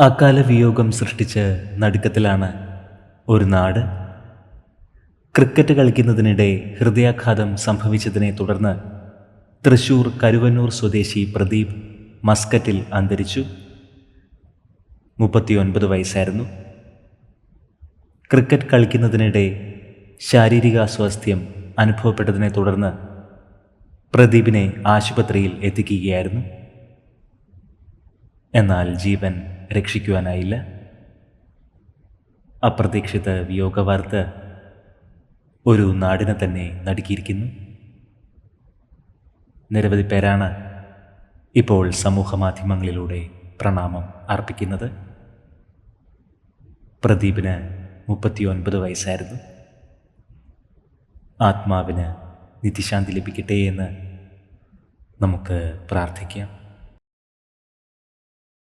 അകാല വിയോഗം സൃഷ്ടിച്ച് നടുക്കത്തിലാണ് ഒരു നാട്. ക്രിക്കറ്റ് കളിക്കുന്നതിനിടെ ഹൃദയാഘാതം സംഭവിച്ചതിനെ തുടർന്ന് തൃശൂർ കരുവന്നൂർ സ്വദേശി പ്രദീപ് മസ്കറ്റിൽ അന്തരിച്ചു. മുപ്പത്തിയൊൻപത് വയസ്സായിരുന്നു. ക്രിക്കറ്റ് കളിക്കുന്നതിനിടെ ശാരീരിക അസ്വാസ്ഥ്യം അനുഭവപ്പെട്ടതിനെ തുടർന്ന് പ്രദീപിനെ ആശുപത്രിയിൽ എത്തിക്കുകയായിരുന്നു. എന്നാൽ ജീവൻ രക്ഷിക്കുവാനായില്ല. അപ്രതീക്ഷിത വിയോഗവാർത്ത ഒരു നാടിനെ തന്നെ നടുക്കിയിരിക്കുന്നു. നിരവധി പേരാണ് ഇപ്പോൾ സമൂഹമാധ്യമങ്ങളിലൂടെ പ്രണാമം അർപ്പിക്കുന്നത്. പ്രദീപിന് മുപ്പത്തിയൊൻപത് വയസ്സായിരുന്നു. ആത്മാവിന് നിത്യശാന്തി ലഭിക്കട്ടെ എന്ന് നമുക്ക് പ്രാർത്ഥിക്കാം.